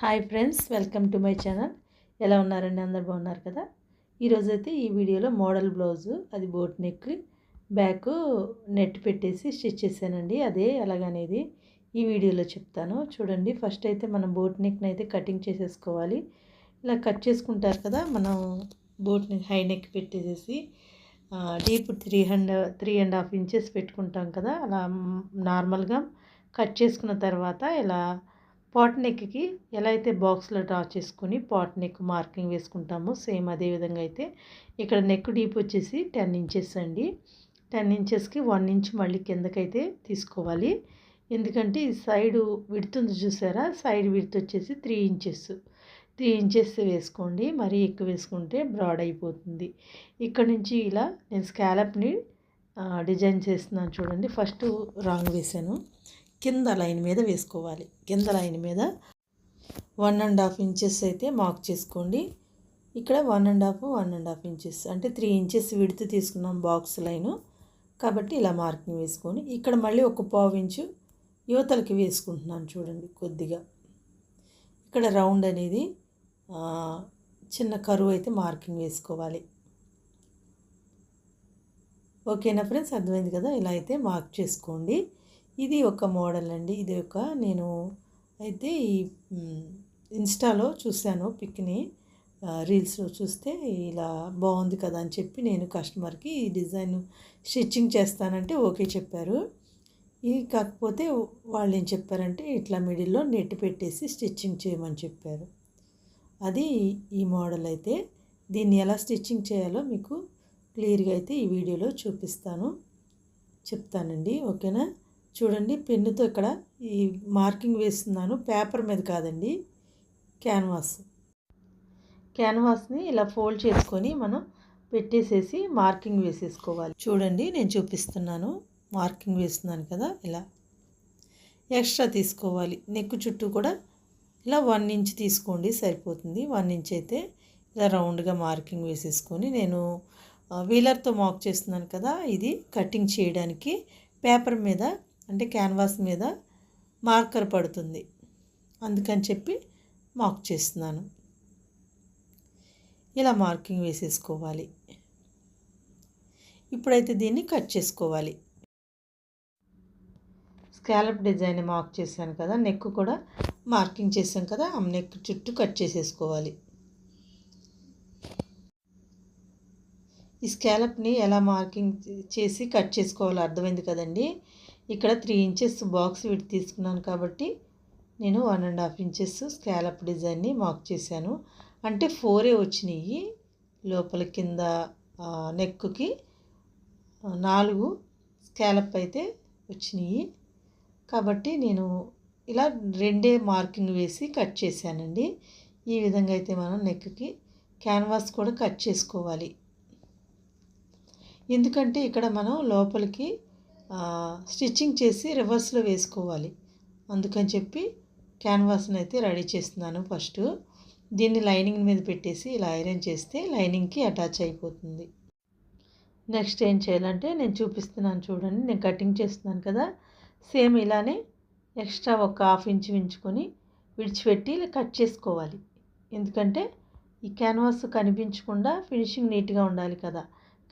Hi friends welcome to my channel. ఎలా ఉన్నారండి? అందరు బాగున్నారు కదా? ఈరోజైతే ఈ వీడియోలో మోడల్ బ్లౌజు అది బోట్ నెక్ బ్యాక్ నెట్ పెట్టేసి స్టిచ్ చేశానండి. అదే ఎలాగనేది ఈ వీడియోలో చెప్తాను. చూడండి ఫస్ట్ అయితే మనం బోట్ నెక్ని అయితే కటింగ్ చేసేసుకోవాలి. ఇలా కట్ చేసుకుంటారు కదా మనం బోట్ నెక్ హై నెక్ పెట్టేసేసి deep three hundred three and half inches పెట్టుకుంటాం కదా అలా నార్మల్గా కట్ చేసుకున్న తర్వాత ఇలా పాట్ నెక్కి ఎలా అయితే బాక్స్లో డ్రా చేసుకుని పాట్ నెక్ మార్కింగ్ వేసుకుంటామో సేమ్ అదే విధంగా అయితే ఇక్కడ నెక్ డీప్ వచ్చేసి టెన్ ఇంచెస్ అండి. టెన్ ఇంచెస్కి వన్ ఇంచ్ మళ్ళీ కిందకైతే తీసుకోవాలి. ఎందుకంటే ఈ సైడు విడుతుంది చూసారా? సైడ్ విడుతు వచ్చేసి త్రీ ఇంచెస్. త్రీ ఇంచెస్ వేసుకోండి. మరీ ఎక్కువ వేసుకుంటే బ్రాడ్ అయిపోతుంది. ఇక్కడ నుంచి ఇలా నేను స్కాలప్ని డిజైన్ చేస్తున్నాను చూడండి. ఫస్ట్ రాంగ్ వేసాను కింద లైన్ మీద వేసుకోవాలి. కింద లైన్ మీద వన్ అండ్ హాఫ్ ఇంచెస్ అయితే మార్క్ చేసుకోండి. ఇక్కడ one and half one and half inches అంటే త్రీ ఇంచెస్ విడుతూ తీసుకున్నాం బాక్స్ లైను. కాబట్టి ఇలా మార్కింగ్ వేసుకొని ఇక్కడ మళ్ళీ ఒక పావు ఇంచు యువతలకి వేసుకుంటున్నాను చూడండి కొద్దిగా. ఇక్కడ రౌండ్ అనేది చిన్న కరువు అయితే మార్కింగ్ వేసుకోవాలి. ఓకేనా ఫ్రెండ్స్? అర్థమైంది కదా? ఇలా అయితే మార్క్ చేసుకోండి. ఇది ఒక మోడల్ అండి. ఇది ఒక నేను అయితే ఈ ఇన్స్టాలో చూశాను పిక్ని. రీల్స్లో చూస్తే ఇలా బాగుంది కదా అని చెప్పి నేను కస్టమర్కి ఈ డిజైన్ స్టిచ్చింగ్ చేస్తానంటే ఓకే చెప్పారు. ఇది కాకపోతే వాళ్ళు ఏం చెప్పారంటే ఇట్లా మిడిల్లో నెట్ పెట్టేసి స్టిచ్చింగ్ చేయమని చెప్పారు. అది ఈ మోడల్ అయితే. దీన్ని ఎలా స్టిచ్చింగ్ చేయాలో మీకు క్లియర్గా అయితే ఈ వీడియోలో చూపిస్తాను. చెప్తానండి. ఓకేనా? చూడండి పెన్నుతో ఇక్కడ ఈ మార్కింగ్ వేస్తున్నాను. పేపర్ మీద కాదండి క్యాన్వాస్. క్యాన్వాస్ని ఇలా ఫోల్డ్ చేసుకొని మనం పెట్టేసేసి మార్కింగ్ వేసేసుకోవాలి. చూడండి నేను చూపిస్తున్నాను. మార్కింగ్ వేస్తున్నాను కదా ఇలా ఎక్స్ట్రా తీసుకోవాలి. నెక్ చుట్టూ కూడా ఇలా వన్ ఇంచ్ తీసుకోండి సరిపోతుంది. వన్ ఇంచ్ అయితే ఇలా రౌండ్గా మార్కింగ్ వేసేసుకొని నేను వీలర్తో మార్క్ చేస్తున్నాను కదా ఇది కటింగ్ చేయడానికి. పేపర్ మీద అంటే క్యాన్వాస్ మీద మార్కర్ పడుతుంది. అందుకని చెప్పి మార్క్ చేస్తున్నాను. ఇలా మార్కింగ్ వేసేసుకోవాలి. ఇప్పుడైతే దీన్ని కట్ చేసుకోవాలి. స్కాలప్ డిజైన్ మార్క్ చేశాను కదా నెక్ కూడా మార్కింగ్ చేసాం కదా ఆ నెక్ చుట్టూ కట్ చేసేసుకోవాలి. ఈ స్కాలప్ని ఎలా మార్కింగ్ చేసి కట్ చేసుకోవాలో అర్థమైంది కదండి. ఇక్కడ త్రీ ఇంచెస్ బాక్స్ విడి తీసుకున్నాను కాబట్టి నేను one and half inches scallop డిజైన్ని మార్క్ చేశాను. అంటే ఫోరే వచ్చినాయి. లోపల కింద నెక్కి నాలుగు స్కాలప్ అయితే వచ్చినాయి. కాబట్టి నేను ఇలా రెండే మార్కింగ్ వేసి కట్ చేశానండి. ఈ విధంగా అయితే మనం నెక్కి క్యాన్వాస్ కూడా కట్ చేసుకోవాలి. ఎందుకంటే ఇక్కడ మనం లోపలికి స్టిచ్చింగ్ చేసి రివర్స్లో వేసుకోవాలి. అందుకని చెప్పి క్యాన్వాస్ని అయితే రెడీ చేస్తున్నాను ఫస్ట్. దీన్ని లైనింగ్ మీద పెట్టేసి ఇలా ఐరన్ చేస్తే లైనింగ్కి అటాచ్ అయిపోతుంది. నెక్స్ట్ ఏం చేయాలంటే నేను చూపిస్తున్నాను చూడండి నేను కటింగ్ చేస్తున్నాను కదా. సేమ్ ఇలానే ఎక్స్ట్రా ఒక హాఫ్ ఇంచ్ ఉంచుకొని విడిచిపెట్టి కట్ చేసుకోవాలి. ఎందుకంటే ఈ క్యాన్వాస్ కనిపించకుండా ఫినిషింగ్ నీట్గా ఉండాలి కదా.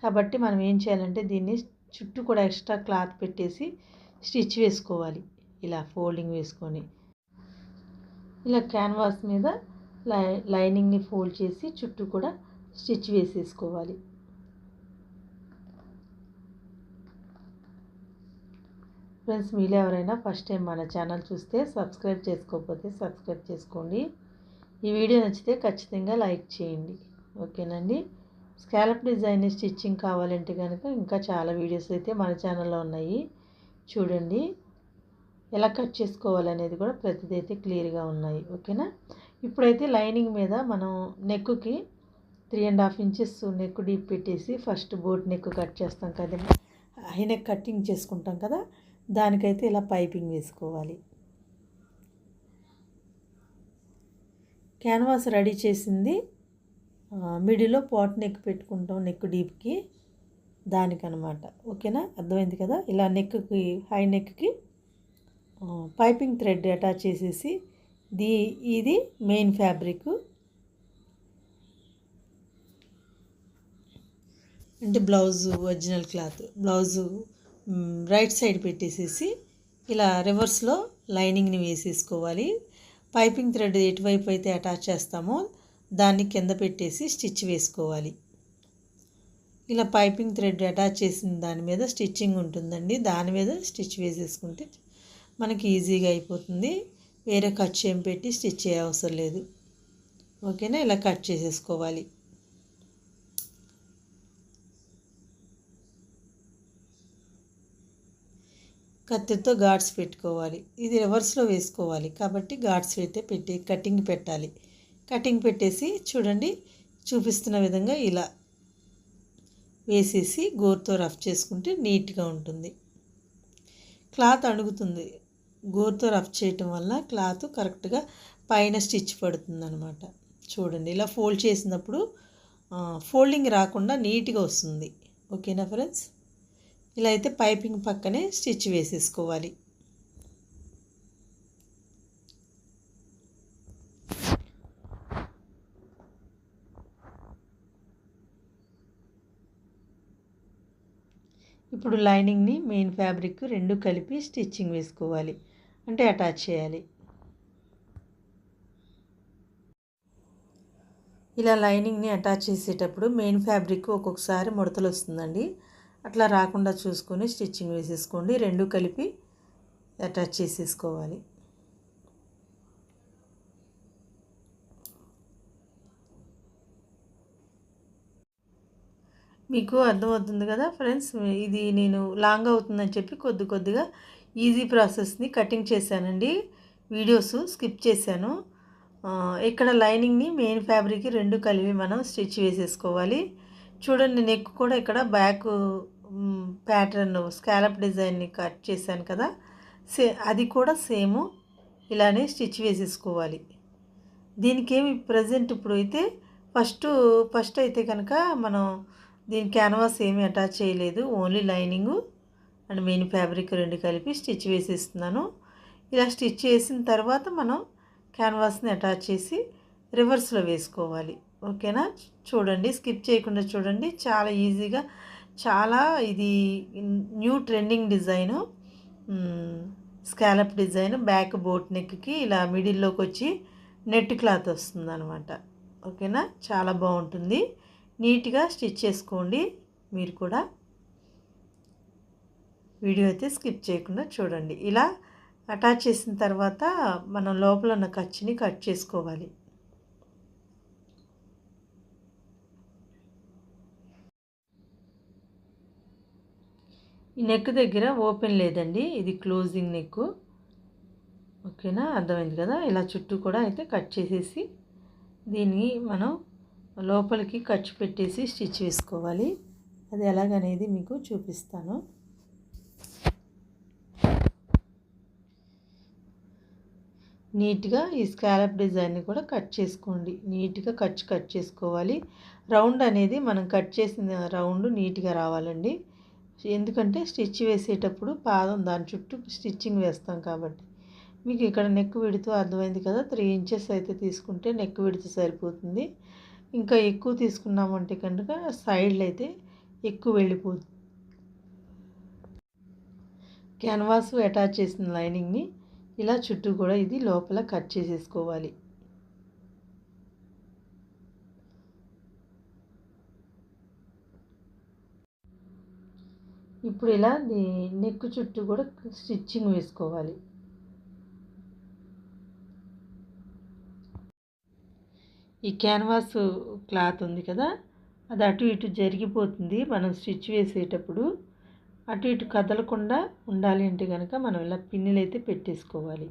కాబట్టి మనం ఏం చేయాలంటే దీన్ని చుట్టూ కూడా ఎక్స్ట్రా క్లాత్ పెట్టేసి స్టిచ్ వేసుకోవాలి. ఇలా ఫోల్డింగ్ వేసుకొని. ఇలా క్యాన్వాస్ మీద లై లైనింగ్ని ఫోల్డ్ చేసి చుట్టూ కూడా స్టిచ్ వేసేసుకోవాలి. ఫ్రెండ్స్ మీలో ఎవరైనా ఫస్ట్ టైం మన ఛానల్ చూస్తే సబ్స్క్రైబ్ చేసుకోకపోతే సబ్స్క్రైబ్ చేసుకోండి. ఈ వీడియో నచ్చితే ఖచ్చితంగా లైక్ చేయండి. ఓకేనండి? స్కాలప్ డిజైన్ స్టిచ్చింగ్ కావాలంటే కనుక ఇంకా చాలా వీడియోస్ అయితే మన ఛానల్లో ఉన్నాయి. చూడండి. ఎలా కట్ చేసుకోవాలనేది కూడా ప్రతిదీ అయితే క్లియర్గా ఉన్నాయి. ఓకేనా? ఇప్పుడైతే లైనింగ్ మీద మనం నెక్కుకి three and half inches neck deep పెట్టేసి ఫస్ట్ బోట్ నెక్ కట్ చేస్తాం కదా హై నెక్ కటింగ్ చేసుకుంటాం కదా? దానికైతే ఇలా పైపింగ్ వేసుకోవాలి. క్యాన్వాస్ రెడీ చేసింది. మిడిలో పాట్ నెక్ పెట్టుకుంటాం నెక్ డీప్కి దానికనమాట. ఓకేనా? అర్థమైంది కదా? ఇలా నెక్కి హై నెక్కి పైపింగ్ థ్రెడ్ అటాచ్ చేసేసి దీ ఇది మెయిన్ ఫ్యాబ్రిక్. అంటే blouse original cloth. Blouse right side పెట్టేసేసి ఇలా రివర్స్లో లైనింగ్ని వేసేసుకోవాలి. పైపింగ్ థ్రెడ్ ఎటువైపు అయితే అటాచ్ చేస్తామో దాన్ని కింద పెట్టేసి స్టిచ్ వేసుకోవాలి. ఇలా పైపింగ్ థ్రెడ్ అటాచ్ చేసిన దాని మీద స్టిచ్చింగ్ ఉంటుందండి. దాని మీద స్టిచ్ వేసేసుకుంటే మనకి ఈజీగా అయిపోతుంది. వేరే ఖర్చు ఏం పెట్టి స్టిచ్ చేయ అవసరం లేదు. ఓకేనా? ఇలా కట్ చేసేసుకోవాలి. కత్తితో గాడ్స్ పెట్టుకోవాలి. ఇది రివర్స్లో వేసుకోవాలి. కాబట్టి గాడ్స్ అయితే పెట్టి కటింగ్ పెట్టాలి. కటింగ్ పెట్టేసి చూడండి చూపిస్తున్న విధంగా ఇలా వేసేసి గోరుతో రఫ్ చేసుకుంటే నీట్గా ఉంటుంది. క్లాత్ అణుగుతుంది. గోరుతో రఫ్ చేయటం వల్ల క్లాత్ కరెక్ట్గా పైన స్టిచ్ పడుతుంది అనమాట చూడండి ఇలా ఫోల్డ్ చేసినప్పుడు ఫోల్డింగ్ రాకుండా నీట్గా వస్తుంది. ఓకేనా ఫ్రెండ్స్? ఇలా అయితే పైపింగ్ పక్కనే స్టిచ్ వేసేసుకోవాలి. ఇప్పుడు లైనింగ్ని మెయిన్ ఫ్యాబ్రిక్ రెండు కలిపి స్టిచ్చింగ్ వేసుకోవాలి. అంటే అటాచ్ చేయాలి. ఇలా లైనింగ్ని అటాచ్ చేసేటప్పుడు మెయిన్ ఫ్యాబ్రిక్ ఒక్కొక్కసారి ముడతలు వస్తుందండి అట్లా రాకుండా చూసుకొని స్టిచ్చింగ్ వేసేసుకోండి. రెండు కలిపి అటాచ్ చేసేసుకోవాలి. మీకు అర్థమవుతుంది కదా ఫ్రెండ్స్ ఇది నేను లాంగ్ అవుతుందని చెప్పి కొద్ది కొద్దిగా ఈజీ ప్రాసెస్ని కటింగ్ చేశానండి. వీడియోస్ స్కిప్ చేశాను. ఇక్కడ లైనింగ్ని మెయిన్ ఫ్యాబ్రిక్ రెండు కలిపి మనం స్టిచ్ వేసేసుకోవాలి. చూడండి నెక్ కూడా ఇక్కడ బ్యాక్ ప్యాటర్న్ స్కాలప్ డిజైన్ని కట్ చేశాను కదా. సే అది కూడా సేమ్. ఇలానే స్టిచ్ వేసేసుకోవాలి. దీనికి ఏమి ప్రజెంట్ ఇప్పుడు అయితే ఫస్ట్ ఫస్ట్ అయితే కనుక మనం దీని క్యాన్వాస్ ఏమీ అటాచ్ చేయలేదు only lining and main fabric రెండు కలిపి స్టిచ్ వేసేస్తున్నాను. ఇలా స్టిచ్ చేసిన తర్వాత మనం క్యాన్వాస్ని అటాచ్ చేసి రివర్స్లో వేసుకోవాలి. ఓకేనా చూడండి స్కిప్ చేయకుండా చూడండి. చాలా ఈజీగా చాలా ఇది new trending design scallop design back boat నెక్కి ఇలా మిడిల్లోకి వచ్చి నెట్ క్లాత్ వస్తుంది అనమాట ఓకేనా చాలా బాగుంటుంది. నీట్గా స్టిచ్ చేసుకోండి. మీరు కూడా వీడియో అయితే స్కిప్ చేయకుండా చూడండి. ఇలా అటాచ్ చేసిన తర్వాత మనం లోపల ఉన్న ఖర్చుని కట్ చేసుకోవాలి. ఈ నెక్ దగ్గర ఓపెన్ లేదండి. ఇది క్లోజింగ్ నెక్. ఓకేనా? అర్థమైంది కదా? ఇలా చుట్టూ కూడా అయితే కట్ చేసేసి దీన్ని మనం లోపలికి ఖర్చు పెట్టేసి స్టిచ్ వేసుకోవాలి. అది ఎలాగనేది మీకు చూపిస్తాను. నీట్గా ఈ స్కాలప్ డిజైన్ని కూడా కట్ చేసుకోండి. నీట్గా ఖర్చు కట్ చేసుకోవాలి. రౌండ్ అనేది మనం కట్ చేసిన రౌండ్ నీట్గా రావాలండి. ఎందుకంటే స్టిచ్ వేసేటప్పుడు పాదం దాని చుట్టూ స్టిచ్చింగ్ వేస్తాం కాబట్టి. మీకు ఇక్కడ నెక్ విడుతూ అర్థమైంది కదా త్రీ ఇంచెస్ అయితే తీసుకుంటే నెక్ విడుతూ సరిపోతుంది. ఇంకా ఎక్కువ తీసుకున్నామంటే కనుక సైడ్లు అయితే ఎక్కువ వెళ్ళిపోదు. క్యాన్వాస్ అటాచ్ చేసిన లైనింగ్ని ఇలా చుట్టూ కూడా ఇది లోపల కట్ చేసేసుకోవాలి. ఇప్పుడు ఇలా నెక్ చుట్టూ కూడా స్టిచ్చింగ్ వేసుకోవాలి. ఈ క్యాన్వాస్ క్లాత్ ఉంది కదా అది అటు ఇటు జరిగిపోతుంది మనం స్టిచ్ వేసేటప్పుడు. అటు ఇటు కదలకుండా ఉండాలి అంటే కనుక మనం ఇలా పిన్నులు అయితే పెట్టేసుకోవాలి.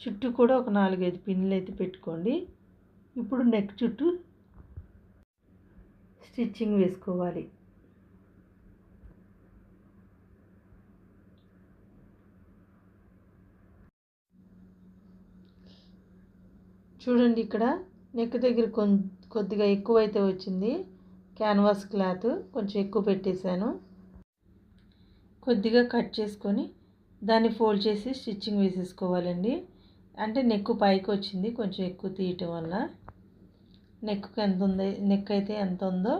చుట్టూ కూడా ఒక నాలుగైదు పిన్నులు అయితే పెట్టుకోండి. ఇప్పుడు నెక్ చుట్టూ స్టిచ్చింగ్ వేసుకోవాలి. చూడండి ఇక్కడ నెక్ దగ్గర కొద్దిగా ఎక్కువ అయితే వచ్చింది. క్యాన్వాస్ క్లాత్ కొంచెం ఎక్కువ పెట్టేశాను. కొద్దిగా కట్ చేసుకొని దాన్ని ఫోల్డ్ చేసి స్టిచ్చింగ్ వేసేసుకోవాలండి. అంటే నెక్ పైకి వచ్చింది కొంచెం ఎక్కువ తీయటం వల్ల. నెక్కు ఎంత ఉంది నెక్ అయితే ఎంత ఉందో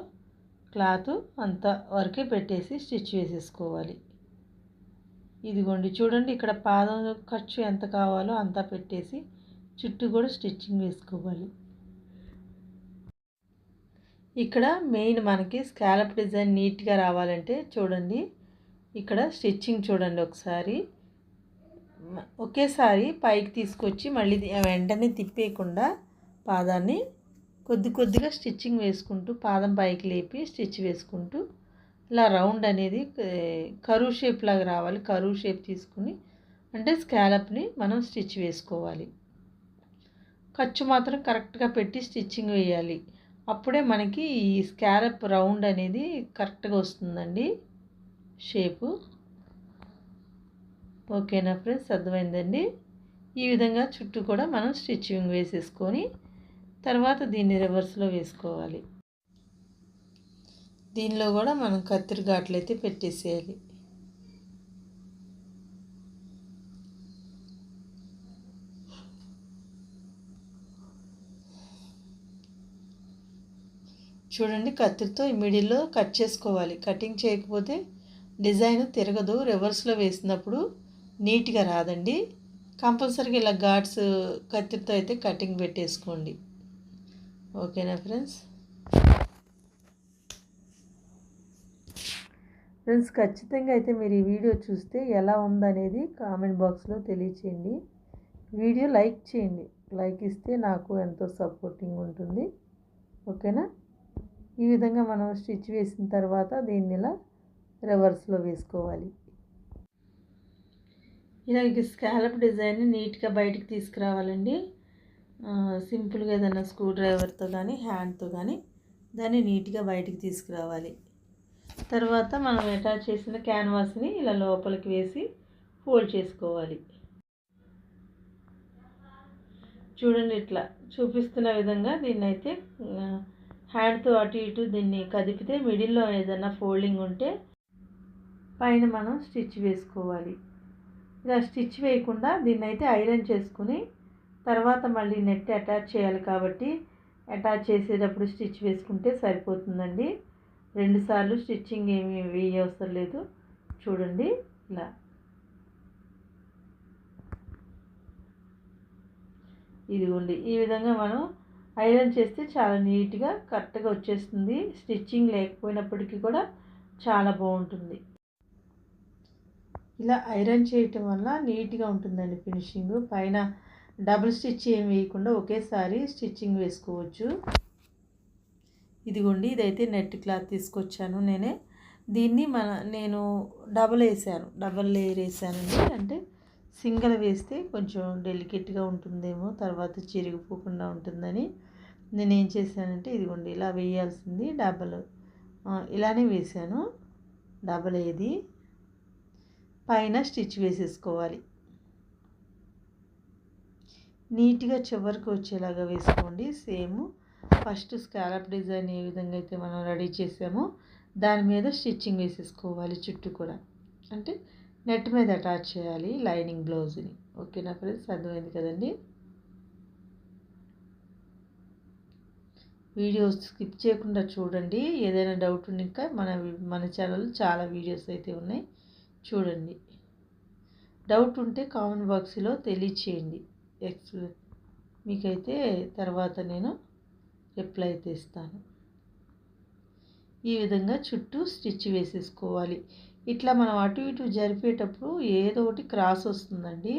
క్లాత్ అంత వరకే పెట్టేసి స్టిచ్ వేసేసుకోవాలి. ఇదిగోండి చూడండి ఇక్కడ పాదం ఖర్చు ఎంత కావాలో అంతా పెట్టేసి చుట్టూ కూడా స్టిచ్చింగ్ వేసుకోవాలి. ఇక్కడ మెయిన్ మనకి స్కాలప్ డిజైన్ నీట్గా రావాలంటే చూడండి. ఇక్కడ స్టిచ్చింగ్ చూడండి ఒకసారి. ఒకేసారి పైకి తీసుకొచ్చి మళ్ళీ వెంటనే తిప్పేయకుండా పాదాన్ని కొద్ది కొద్దిగా స్టిచ్చింగ్ వేసుకుంటూ పాదం పైకి లేపి స్టిచ్ వేసుకుంటూ ఇలా రౌండ్ అనేది కరువు షేప్ లాగా రావాలి. కరువు షేప్ తీసుకుని అంటే స్కాలప్ని మనం స్టిచ్ వేసుకోవాలి. ఖర్చు మాత్రం కరెక్ట్గా పెట్టి స్టిచ్చింగ్ వేయాలి. అప్పుడే మనకి ఈ స్కాలప్ రౌండ్ అనేది కరెక్ట్గా వస్తుందండి. షేపు. ఓకేనా ఫ్రెండ్స్? అర్థమైందండి? ఈ విధంగా చుట్టూ కూడా మనం స్టిచ్చింగ్ వేసేసుకొని తర్వాత దీన్ని రివర్స్లో వేసుకోవాలి. దీనిలో కూడా మనం కత్తిరి ఘాట్లయితే పెట్టేసేయాలి. చూడండి కత్తిరితో మిడిల్లో కట్ చేసుకోవాలి. కటింగ్ చేయకపోతే డిజైన్ తిరగదు. రివర్స్లో వేసినప్పుడు నీట్గా రాదండి. కంపల్సరీగా ఇలా ఘాట్స్ కత్తిరితో అయితే కటింగ్ పెట్టేసుకోండి. ఓకేనా ఫ్రెండ్స్? ఫ్రెండ్స్ ఖచ్చితంగా అయితే మీరు ఈ వీడియో చూస్తే ఎలా ఉందనేది కామెంట్ బాక్స్లో తెలియచేయండి. వీడియో లైక్ చేయండి. లైక్ ఇస్తే నాకు ఎంతో సపోర్టింగ్ ఉంటుంది. ఓకేనా? ఈ విధంగా మనం స్టిచ్ వేసిన తర్వాత దీన్ని ఇలా రివర్స్లో వేసుకోవాలి. ఇలా స్కాలప్ డిజైన్ని నీట్గా బయటికి తీసుకురావాలండి. సింపుల్గా ఏదైనా స్క్రూ డ్రైవర్తో కానీ హ్యాండ్తో కానీ దాన్ని నీట్గా బయటికి తీసుకురావాలి. తర్వాత మనం అటాచ్ చేసిన క్యాన్వాస్ని ఇలా లోపలికి వేసి ఫోల్డ్ చేసుకోవాలి. చూడండి ఇట్లా చూపిస్తున్న విధంగా దీన్ని అయితే హ్యాండ్తో అటు ఇటు దీన్ని కదిపితే మిడిల్లో ఏదైనా ఫోల్డింగ్ ఉంటే పైన మనం స్టిచ్ వేసుకోవాలి. ఇలా స్టిచ్ వేయకుండా దీన్ని అయితే ఐరన్ చేసుకుని తర్వాత మళ్ళీ నెట్ అటాచ్ చేయాలి కాబట్టి అటాచ్ చేసేటప్పుడు స్టిచ్ వేసుకుంటే సరిపోతుందండి. రెండుసార్లు స్టిచ్చింగ్ ఏమి వేయవసరం లేదు. చూడండి ఇలా. ఇదిగోండి ఈ విధంగా మనం ఐరన్ చేస్తే చాలా నీట్గా కరెక్ట్గా వచ్చేస్తుంది. స్టిచ్చింగ్ లేకపోయినప్పటికీ కూడా చాలా బాగుంటుంది. ఇలా ఐరన్ చేయటం వల్ల నీట్గా ఉంటుందండి ఫినిషింగ్. పైన డబుల్ స్టిచ్ ఏం వేయకుండా ఒకేసారి స్టిచ్చింగ్ వేసుకోవచ్చు. ఇదిగోండి ఇదైతే నెట్ క్లాత్ తీసుకొచ్చాను నేనే. దీన్ని మన నేను డబల్ వేసాను. డబల్ లేయర్ వేసానండి. అంటే సింగిల్ వేస్తే కొంచెం డెలికేట్గా ఉంటుందేమో తర్వాత చిరిగిపోకుండా ఉంటుందని. నేను ఏం చేశానంటే ఇదిగోండి ఇలా వేయాల్సింది డబల్. ఇలానే వేసాను డబల్ ఏది? పైన స్టిచ్ వేసేసుకోవాలి. నీట్గా చివరికి వచ్చేలాగా వేసుకోండి. సేమ్ ఫస్ట్ స్కాలప్ డిజైన్ ఏ విధంగా అయితే మనం రెడీ చేసామో దాని మీద స్టిచ్చింగ్ వేసేసుకోవాలి చుట్టూ కూడా. అంటే నెట్ మీద అటాచ్ చేయాలి లైనింగ్ బ్లౌజ్ని. ఓకేనా ఫ్రెండ్స్? అర్థమైంది కదండి? వీడియోస్ స్కిప్ చేయకుండా చూడండి. ఏదైనా డౌట్ ఉంటే ఇంకా మన మన ఛానల్ చాలా వీడియోస్ అయితే ఉన్నాయి. చూడండి. డౌట్ ఉంటే కామెంట్ బాక్స్లో తెలియచేయండి. ఎక్స్ మీకైతే తర్వాత నేను రిప్లై అయితే ఇస్తాను ఈ విధంగా చుట్టూ స్టిచ్ వేసేసుకోవాలి. ఇట్లా మనం అటు ఇటు జరిపేటప్పుడు ఏదో ఒకటి క్రాస్ వస్తుందండి.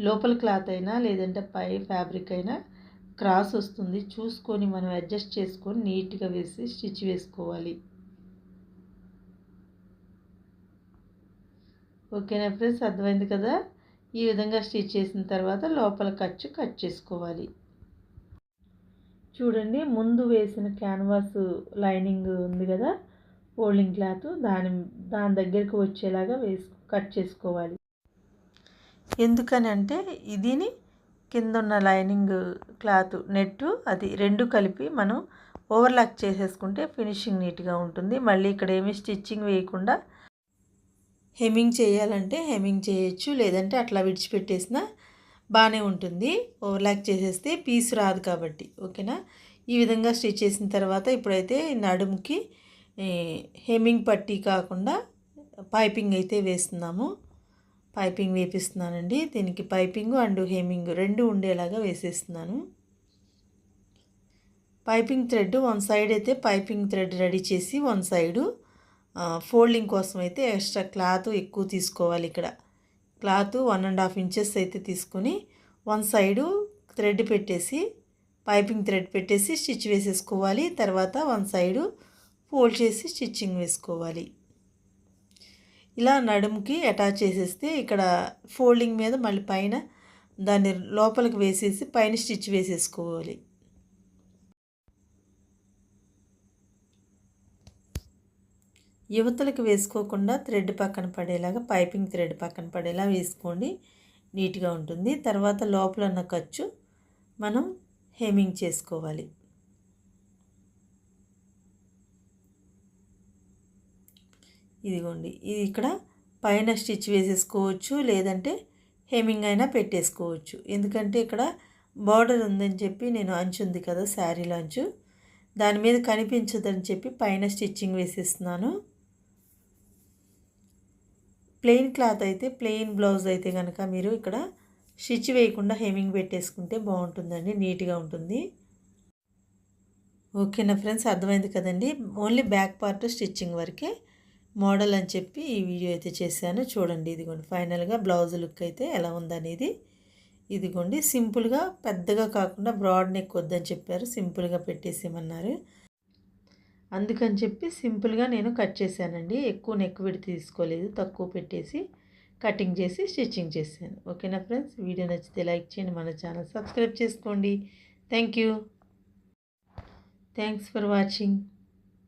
లోపల క్లాత్ అయినా లేదంటే పై ఫ్యాబ్రిక్ అయినా క్రాస్ వస్తుంది. చూసుకొని మనం అడ్జస్ట్ చేసుకొని నీట్గా వేసి స్టిచ్ వేసుకోవాలి. ఓకేనా ఫ్రెండ్స్? అర్థమైంది కదా? ఈ విధంగా స్టిచ్ చేసిన తర్వాత లోపల ఖర్చు కట్ చేసుకోవాలి. చూడండి ముందు వేసిన క్యాన్వాస్ లైనింగ్ ఉంది కదా? ఫోల్డింగ్ క్లాత్ దాని దాని దగ్గరికి వచ్చేలాగా వేసు కట్ చేసుకోవాలి. ఎందుకని అంటే ఇదిని కింద ఉన్న లైనింగ్ క్లాత్ నెట్టు అది రెండు కలిపి మనం ఓవర్లాక్ చేసేసుకుంటే ఫినిషింగ్ నీట్గా ఉంటుంది. మళ్ళీ ఇక్కడ ఏమి స్టిచ్చింగ్ వేయకుండా హెమ్మింగ్ చేయాలంటే హెమ్మింగ్ చేయొచ్చు. లేదంటే అట్లా విడిచిపెట్టేసిన బాగానే ఉంటుంది. ఓవర్లాక్ చేసేస్తే పీస్ రాదు కాబట్టి ఓకేనా? ఈ విధంగా స్టిచ్ చేసిన తర్వాత ఇప్పుడైతే నడుముకి హెమ్మింగ్ పట్టీ కాకుండా పైపింగ్ అయితే వేస్తున్నాము. పైపింగ్ వేపిస్తున్నానండి. దీనికి పైపింగ్ అండ్ హేమింగ్ రెండు ఉండేలాగా వేసేస్తున్నాను. పైపింగ్ థ్రెడ్ వన్ సైడ్ అయితే పైపింగ్ థ్రెడ్ రెడీ చేసి వన్ సైడు ఫోల్డింగ్ కోసం అయితే ఎక్స్ట్రా క్లాత్ ఎక్కువ తీసుకోవాలి ఇక్కడ. Cloth one and half inches అయితే తీసుకొని వన్ సైడు థ్రెడ్ పెట్టేసి పైపింగ్ థ్రెడ్ పెట్టేసి స్టిచ్ వేసేసుకోవాలి. తర్వాత వన్ సైడు ఫోల్డ్ చేసి స్టిచ్చింగ్ వేసుకోవాలి. ఇలా నడుముకి అటాచ్ చేసేస్తే ఇక్కడ ఫోల్డింగ్ మీద మళ్ళీ పైన దాన్ని లోపలికి వేసేసి పైన స్టిచ్ వేసేసుకోవాలి. యువతలకు వేసుకోకుండా థ్రెడ్ పక్కన పడేలాగా పైపింగ్ థ్రెడ్ పక్కన పడేలా వేసుకోండి. నీట్గా ఉంటుంది. తర్వాత లోపల ఉన్న ఖర్చు మనం హెమింగ్ చేసుకోవాలి. ఇదిగోండి ఇది ఇక్కడ పైన స్టిచ్ వేసేసుకోవచ్చు లేదంటే హెమింగ్ అయినా పెట్టేసుకోవచ్చు. ఎందుకంటే ఇక్కడ బార్డర్ ఉందని చెప్పి నేను అంచు ఉంది కదా శారీలో అంచు. దాని మీద కనిపించదని చెప్పి పైన స్టిచ్చింగ్ వేసేస్తున్నాను. ప్లెయిన్ క్లాత్ అయితే ప్లెయిన్ బ్లౌజ్ అయితే కనుక మీరు ఇక్కడ స్టిచ్ వేయకుండా హెమింగ్ పెట్టేసుకుంటే బాగుంటుందండి నీట్గా ఉంటుంది. ఓకేనా ఫ్రెండ్స్ అర్థమైంది కదండి? ఓన్లీ బ్యాక్ పార్ట్ స్టిచ్చింగ్ వరకే. మోడల్ అని చెప్పి ఈ వీడియో అయితే చేశాను. చూడండి ఇదిగోండి. ఫైనల్గా బ్లౌజ్ లుక్ అయితే ఎలా ఉందనేది. ఇదిగోండి. సింపుల్గా పెద్దగా కాకుండా బ్రాడ్ నెక్ వద్దని చెప్పారు. సింపుల్గా పెట్టేసేమన్నారు అందుకని చెప్పి సింపుల్గా నేను కట్ చేశానండి. ఎక్కువ నెక్ విడి తీసుకోలేదు. తక్కువ పెట్టేసి కటింగ్ చేసి స్టిచ్చింగ్ చేశాను. ఓకేనా ఫ్రెండ్స్? వీడియో నచ్చితే లైక్ చేయండి. మన ఛానల్ సబ్స్క్రైబ్ చేసుకోండి. Thank you. Thanks for watching.